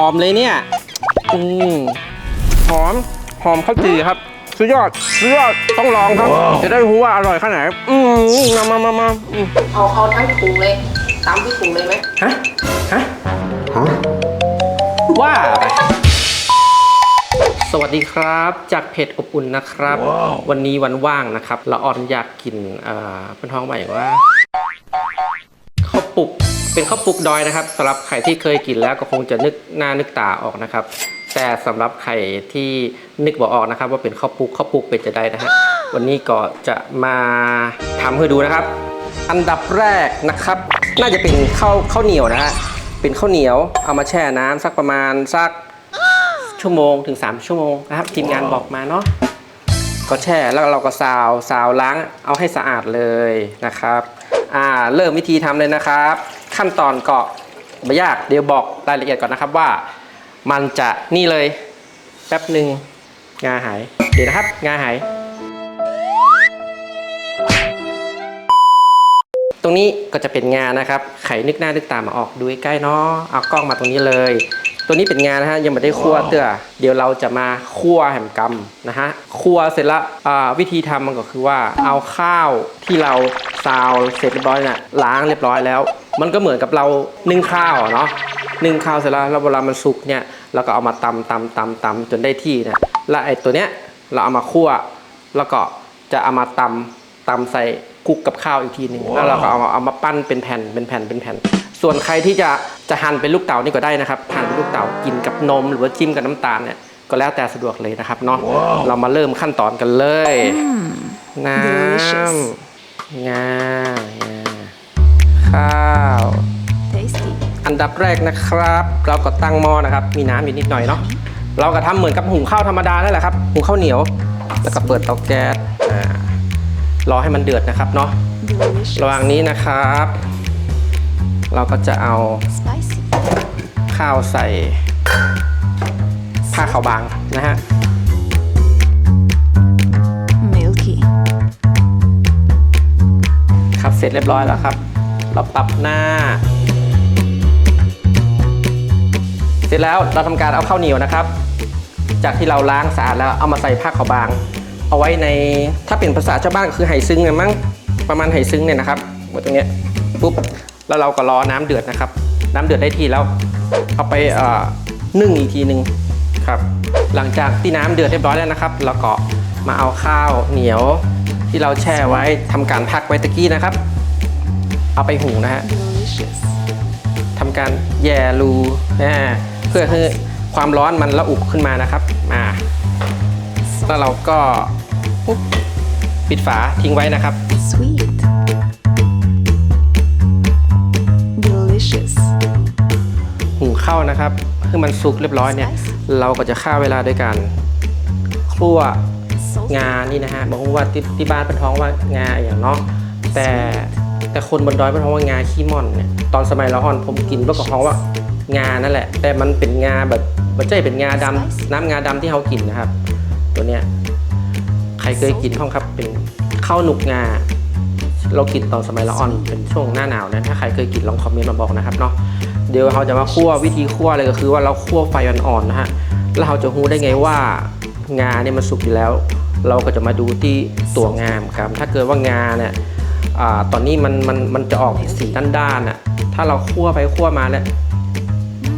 อมเลยเนี่ย อืมหอม หอมข้าวจี่ครับ สุดยอด สุดยอด ต้องลองครับ จะได้รู้ว่าอร่อยขนาดไหน อืมมามามามาอืมเอาเอาทั้งถุงเลยตามที่ถุงเลยไหมฮะ ฮะว่าไปสวัสดีครับ จากเพจอบอุ่นนะครับ วันนี้วันว่างนะครับละออนอยากกินเอ่อเป็นท้องใหม่ว่าข้าวปลุก เป็นข้าวปลุกดอยนะครับสำหรับใครที่เคยกินแล้วก็คงจะนึกหน้านึกตาออกนะครับ แต่สำหรับใครที่นึกบ่ออกนะครับ ว่าเป็นข้าวปลุกข้าวปลุกเป็นจะได้นะฮะวันนี้ก็จะมาทำให้ดูนะครับ อันดับแรกนะครับ น่าจะเป็นข้าวข้าวเหนียวนะฮะเป็นข้าวเหนียวเอามาแช่น้ำสักประมาณสักชั่วโมงถึง 3 ชั่วโมงนะครับทีมงานบอกมาเนาะก็แช่แล้วเราก็ซาวซาวล้างเอาให้สะอาดเลยนะครับอ่าเริ่มวิธีทำเลยนะครับ ขั้นตอนก็ไม่ยากเดี๋ยวบอกรายละเอียดก่อนนะครับว่า มันจะนี่เลยแป๊บหนึ่งงาหายเดี๋ยวนะครับงาหาย ตรงนี้ก็จะเป็นงานะครับ ไขนึกหน้านึกตามาออกดูใกล้เนาะเอากล้องมาตรงนี้เลย ตัวนี้เป็นงานนะฮะยังไม่ได้คั่วเตื้อเดี๋ยวเราจะมาคั่วแหมกำนะฮะคั่วเสร็จแล้วอ่าวิธีทำมันก็คือว่าเอาข้าวที่เราซาวเสร็จเรียบร้อยเนี่ยล้างเรียบร้อยแล้ว มันก็เหมือนกับเรานึ่งข้าวอะเนาะนึ่งข้าวเสร็จแล้วแล้วเวลามันสุกเนี่ยเราก็เอามาตำตำตำตำจนได้ที่เนี่ยแล้วไอ้ตัวเนี้ยเราเอามาคั่วแล้วก็จะเอามาตำตำใส่คลุกกับข้าวอีกทีหนึ่งแล้วเราก็เอามาเอามาปั้นเป็นแผ่นเป็นแผ่นเป็นแผ่น ส่วนใครที่จะจะหั่นเป็นลูกเต๋านี่ก็ได้นะครับหั่นเป็นลูกเต๋ากินกับนมหรือว่าจิ้มกับน้ำตาลเนี่ยก็แล้วแต่สะดวกเลยนะครับเนาะเรามาเริ่มขั้นตอนกันเลยน้ Delicious ำงางาข้าว Tasty. อันดับแรกนะครับ เราก็ตั้งหม้อนะครับ มีน้ำอยู่นิดหน่อยเนาะเราก็ทำเหมือนกับหุงข้าวธรรมดานั่นแหละครับหุงข้าวเหนียวแล้วก็เปิดเตาแก๊สอ่ารอให้มันเดือดนะครับเนาะ Delicious. ระหว่างนี้นะครับ เราก็จะเอา Spicy. ข้าวใส่ผ้าขาวบางนะฮะ Milky. ครับเสร็จเรียบร้อยแล้วครับ เราปรับหน้า เสร็จแล้วเราทำการเอาข้าวเหนียวนะครับ จากที่เราล้างสะอาดแล้วเอามาใส่ผ้าขาวบาง เอาไว้ในถ้าเป็นภาษาชาวบ้านก็คือไหซึ้งเนี่ยมั้งประมาณไหซึ้งเนี่ยนะครับไว้ตรงเนี้ยปุ๊บ แล้วเราก็รอน้ำเดือดนะครับ น้ำเดือดได้ที่แล้ว เอาไปเอ่อนึ่งอีกทีหนึ่งครับ หลังจากที่น้ำเดือดเรียบร้อยแล้วนะครับเราก็มาเอาข้าวเหนียวที่เราแช่ไว้ทำการพักไว้ตะกี้นะครับ เอาไปหุงนะฮะ Delicious. ทำการแย่รูนะเพื่อให้ความร้อนมันระอุขึ้นมานะครับอ่าแล้วเราก็ปุ๊บปิดฝาทิ้งไว้นะครับ Sweet. หุงข้านะครับให้มันสุกเรียบร้อยเนี่ยเราก็จะฆ่าเวลาด้วยการคั่วงานี่นะฮะบอกว่าที่ที่บ้านเป็นท้องว่างาอย่างเนาะแต่แต่คนบนดอยเป็นท้องว่างาขี้ม่อนเนี่ยตอนสมัยเราฮอนผมกินก็ท้องว่างานั่นแหละ แต่มันเป็นงาแบบมันจะเป็นงาดำน้ำงาดำที่เขากินนะครับ ตัวเนี้ยใครเคยกินห้องครับเป็นข้าวหนุกงาเรากินตอนสมัยเราอ่อนเป็นช่วงหน้าหนาวนะถ้าใครเคยกินลองคอมเมนต์มาบอกนะครับเนาะ เดี๋ยวเขาจะมาคั่ววิธีคั่วเลยก็คือว่าเราคั่วไฟอ่อนๆนะฮะแล้วเราจะรู้ได้ไงว่างาเนี่ยมันสุกอยู่แล้ว เราก็จะมาดูที่ตัวงามครับ ถ้าเกิดว่างาเนี่ยอตอนนี้มันมันมันจะออกสีด้านๆน่ะถ้าเราคั่วไปคั่วมาแล้ว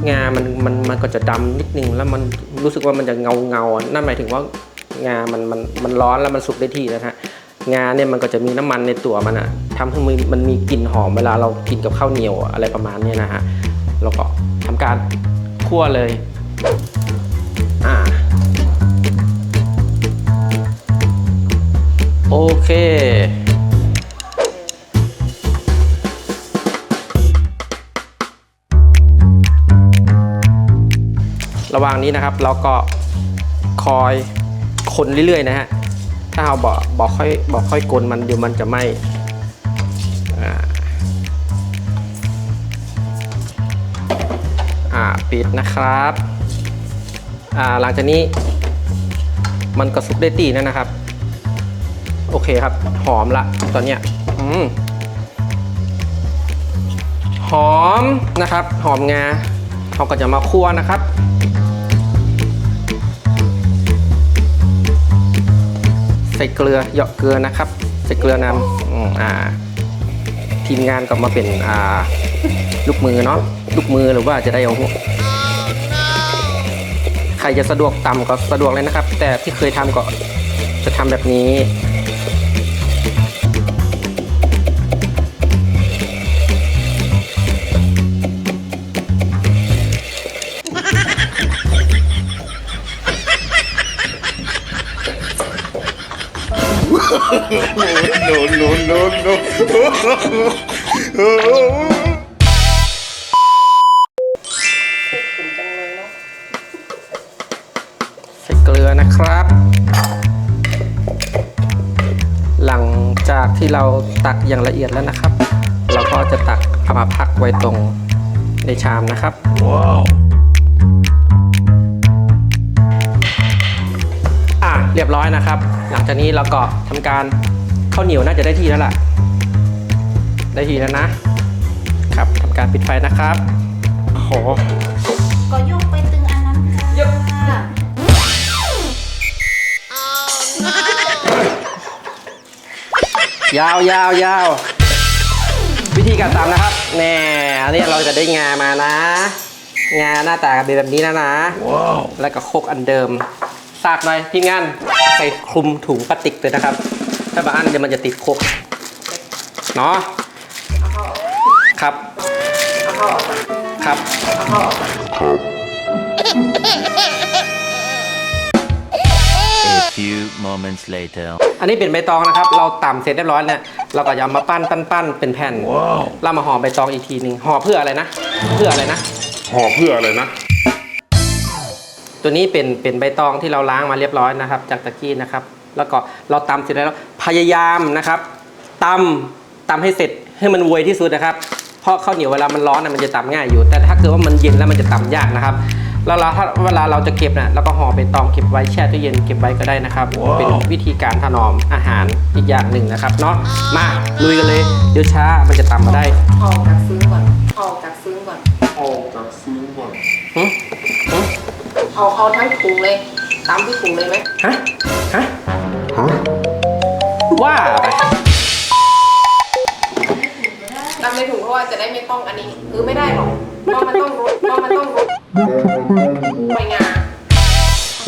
งามันมันมันก็จะดำนิดนึงแล้วมันรู้สึกว่ามันจะเงาเงานั่นหมายถึงว่างามันมันมันร้อนแล้วมันสุกได้ที่นะฮะงาเนี่ยมันก็จะมีน้ำมันในตัวมันอะทำให้มันมันมีกลิ่นหอมเวลาเรากินกับข้าวเหนียวอะไรประมาณนี้นะฮะ เราก็ทำการคั่วเลยอ่าโอเคระหว่างนี้นะครับเราก็คอยคนเรื่อยๆนะฮะถ้าเราบอกบอกค่อยบอกค่อยกลนมันเดี๋ยวมันจะไหม้ ปิดนะครับอ่าหลังจากนี้มันก็สุกได้ตีแล้วนะครับ โอเคครับ หอมละตอนเนี้ยอืมหอมนะครับ หอมงาเราก็จะมาคั่วนะครับใส่เกลือเหยาะเกลือนะครับ ใส่เกลือนำอ่าทีมงานก็มาเป็นอ่าลูกมือเนาะ ลูกมือหรือว่าจะได้เอาใครจะสะดวกต่ำก็สะดวกเลยนะครับ แต่ที่เคยทำก็จะทำแบบนี้ขุ่น กลือนะครับ หลังจากที่เราตักอย่างละเอียดแล้วนะครับ เราก็จะตักเอามาพักไว้ตรงในชามนะครับอะเรียบร้อยนะครับ หลังจากนี้เราก็ทำการข้าวเหนียวน่าจะได้ที่แล้วล่ะ ได้ที่แล้วนะครับทำการปิดไฟนะครับโอ้โห ยาวยาวยาววิธีการตำนะครับแน่อันนี้เราจะได้งามานะ งาหน้าตาเป็นแบบนี้นะนะแล้วก็โคกอันเดิมสากหน่อยทีมงานใส่คลุมถุงพลาสติกเลยนะครับ ถ้าบางอันเดี๋ยวมันจะติดโคกเนาะครับเอาเข้าออกก่อนครับ few moments later. อันนี้เป็นใบตองนะครับ เราตำเสร็จเรียบร้อยเนี่ยเราก็จะเอามาปั้นปั้นปั้นเป็นแผ่นเรามาห่อใบตองอีกทีหนึ่งห่อเพื่ออะไรนะ เพื่ออะไรนะ ห่อเพื่ออะไรนะ ตัวนี้เป็นเป็นใบตองที่เราล้างมาเรียบร้อยนะครับ จากตะกี้นะครับ แล้วก็เราตำเสร็จแล้วพยายามนะครับตำตำให้เสร็จให้มันไวที่สุดนะครับ เพราะข้าวเหนียวเวลามันร้อนนะมันจะตำง่ายอยู่ แต่ถ้าเกิดว่ามันเย็นแล้วมันจะตำยากนะครับ แล้วเราถ้าเวลาเราจะเก็บนะเราก็ห่อใบตองเก็บไว้แช่ตู้เย็นเก็บไว้ก็ได้นะครับ เป็นวิธีการถนอมอาหารอีกอย่างหนึ่งนะครับเนาะมาลุยกันเลยเดี๋ยวช้ามันจะตำมาได้เอาออกจากซึ้งก่อนเอาออกจากซึ้งก่อนออกจากซื้อก่อนหึหึเอาเอาทั้งถุงเลยตามที่ถุงเลยไหมฮะฮะว่าไปตามในถุงเพราะว่าจะได้ไม่ต้องอันนี้คือไม่ได้หรอกเพราะมันต้องรดเพราะมันต้องร ใบงา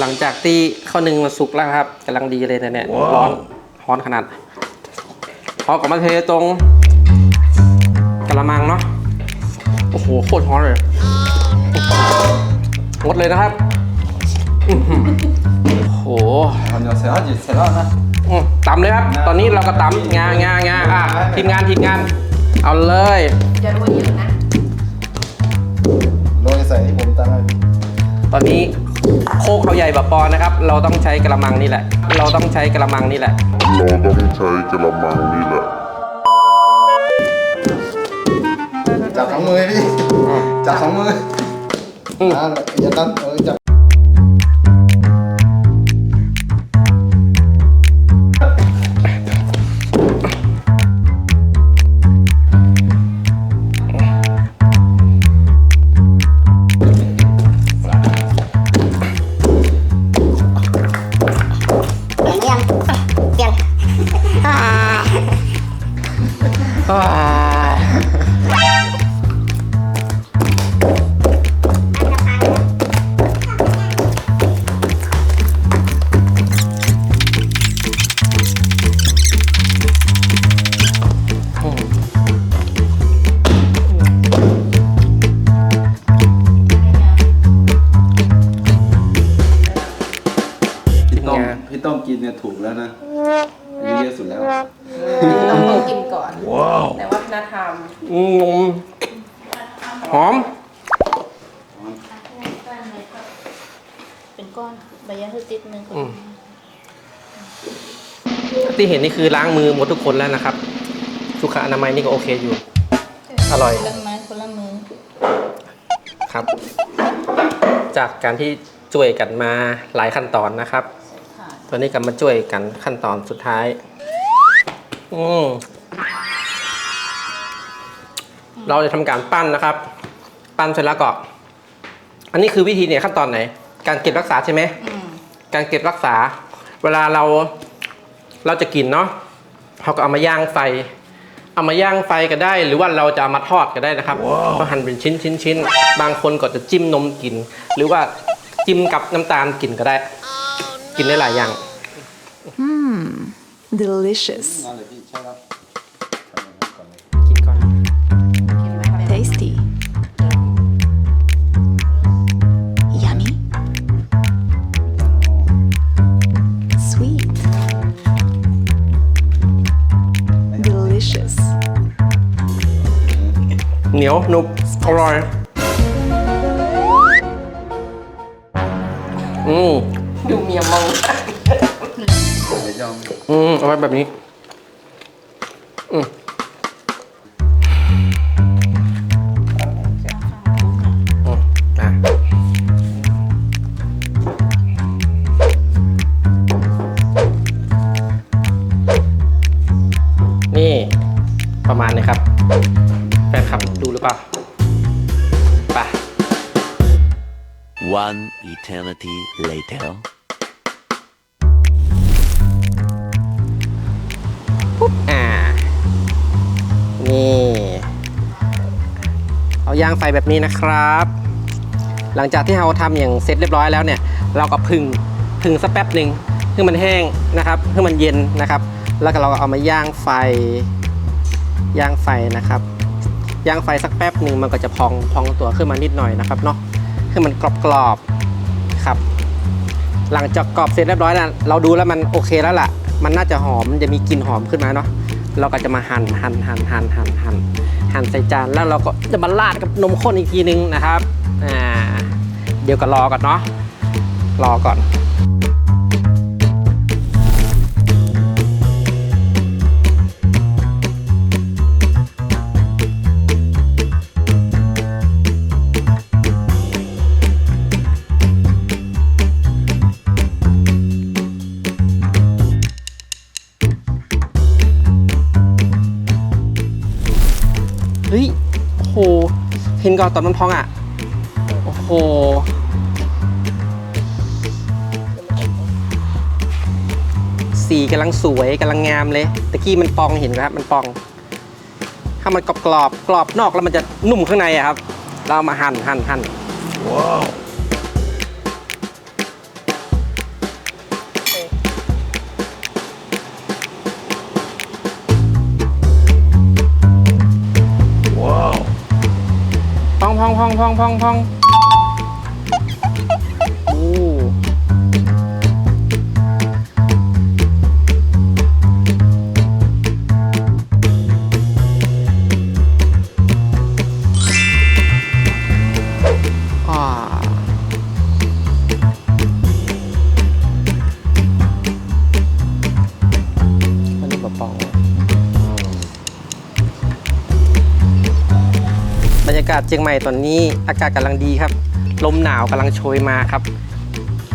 หลังจากที่ข้าวนึ่งมาสุกแล้วครับกำลังดีเลยนะเนี่ยร้อนร้อนขนาดพอกลับมาเทตรงกระมังเนาะโอ้โหโคตรร้อนเลยงดเลยนะครับโอ้โหทำยาเสร็ด้วเสร็ด้วนะตำเลยครับ ตอนนี้เราก็ตำงางางาอะทีมงานทีมงาน เอาเลยอย่าโรยเยอะนะโรยใส่ที่ผมตั้งให้ อนนี้โคกเขาใหญ่แบบปอนนะครับ เราต้องใช้กระมังนี่แหละ เราต้องใช้กระมังนี่แหละ เราต้องใช้กระมังนี่แหละ จับสองมือพี่ จับสองมืออืมอ่าอย่าดันเออจับ ถูกแล้วนะอายุเยอะสุดแล้ว ต้องต้องกินก่อนแต่วัฒนธรรมอืมหอม เป็นก้อนใบยาคือติดมืออืม ที่เห็นนี่คือล้างมือหมดทุกคนแล้วนะครับ สุขอนามัยนี่ก็โอเคอยู่ อร่อยคนละไม้คนละมือครับ จากการที่ช่วยกันมาหลายขั้นตอนนะครับค่ะ ตอนนี้ก็มาช่วยกันขั้นตอนสุดท้าย อืมเราจะทำการปั้นนะครับ ปั้นเสร็จแล้วก็ อันนี้คือวิธีเนี่ยขั้นตอนไหน การเก็บรักษาใช่ไหมอืมการเก็บรักษา เวลาเราเราจะกินเนาะเราก็เอามาย่างไฟ เอามาย่างไฟก็ได้ หรือว่าเราจะเอามาทอดก็ได้นะครับก็หั่นเป็นชิ้นชิ้นชิ้นบางคนก็จะจิ้มนมกิน หรือว่าจิ้มกับน้ำตาลกินก็ได้ กินได้หลายอย่าง Delicious. นั่นเลยพี่ใช่ครับกินก่อน Tasty. Yummy. Sweet. Delicious. เหนียวหนุบอร่อย อืม ดูเมียมองเดี๋ยวยอมอืมเอาไว้แบบนี้ อืมอืมอะนี่ ประมาณนี้ครับ แฟนคลับดูหรือเปล่า One eternity later. อ่า นี่ เอาย่างไฟแบบนี้นะครับ หลังจากที่เราทำอย่างเสร็จเรียบร้อยแล้วเนี่ย เราก็พึ่งพึ่งสักแป๊บหนึ่งให้มันแห้งนะครับให้มันเย็นนะครับ แล้วก็เราก็เอามาย่างไฟ ย่างไฟนะครับ ย่างไฟสักแป๊บหนึ่งมันก็จะพองพองตัวขึ้นมานิดหน่อยนะครับเนาะ คือมันกรอบๆครับ หลังจากกรอบเสร็จเรียบร้อยแล้วเราดูแล้วมันโอเคแล้วล่ะ มันน่าจะหอมจะมีกลิ่นหอมขึ้นมาเนาะเราก็จะมาหั่นหั่นหั่นหั่นหั่นหั่นหั่นใส่จานแล้วเราก็จะมาราดกับนมข้นอีกทีนึงนะครับอ่าเดี๋ยวก็รอก่อนเนาะรอก่อน เห็นก่อนตอนมันพองอะ โอ้โห สีกำลังสวยกำลังงามเลยตะกี้มันปองเห็นไหมครับ มันปอง ถ้ามันกรอบกรอบกรอบนอกแล้วมันจะนุ่มข้างในอะครับ เรามาหั่นหั่นหั่นว้าว พองพองพอง ยากาศเชียงใหม่ตอนนี้อากาศกำลังดีครับ ลมหนาวกำลังโชยมาครับ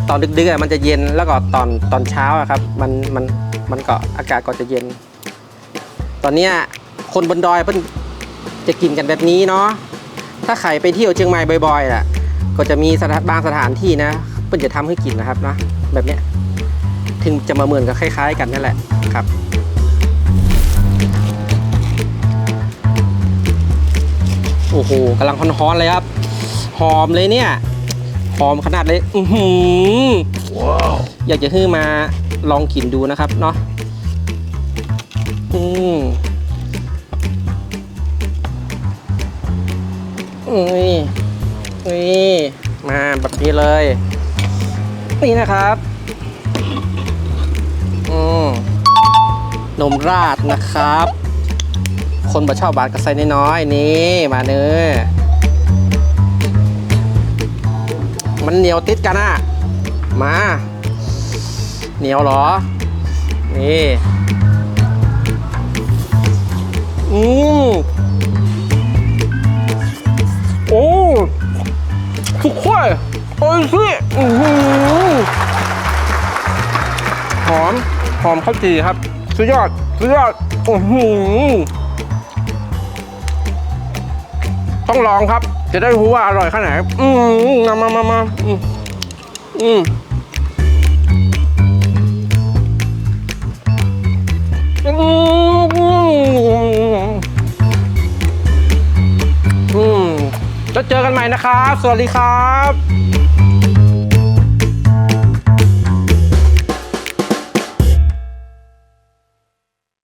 ตอนดึกๆอะมันจะเย็นแล้วก็ตอนตอนเช้าครับ มันมันมันก็อากาศก็จะเย็น ตอนนี้คนบนดอยเพิ่นจะกินกันแบบนี้เนาะถ้าใครไปเที่ยวเชียงใหม่บ่อยๆล่ะ ก็จะมีบางสถานที่นะเพิ่นจะทำให้กินนะครับนะแบบเนี้ยถึงจะมาเหมือนกับคล้าย ๆ กันนั่นแหละครับ อ้โหกำลังฮ้อนๆเลยครับ หอมเลยเนี่ย หอมขนาดเลย อือหืออยากจะให้มาลองกินดูนะครับเนาะอืมนี่นี่มาแบบนี้เลย นี่นะครับ อืมนมราดนะครับ คนบ่ชอบบาดก็ใส่น้อยๆนี่มาเนื้อมันเหนียวติดกันอะ มา เหนียวเหรอ นี่อืมโอ้สุดขั้วโอ้ยสิอือหอหอม หอมข้าวจีครับ สุดยอด สุดยอดอือหื ต้องลองครับ จะได้รู้ว่าอร่อยแค่ไหนอืมมามามามาอืมอืมอืมอืมแล้วเจอกันใหม่นะครับ สวัสดีครับ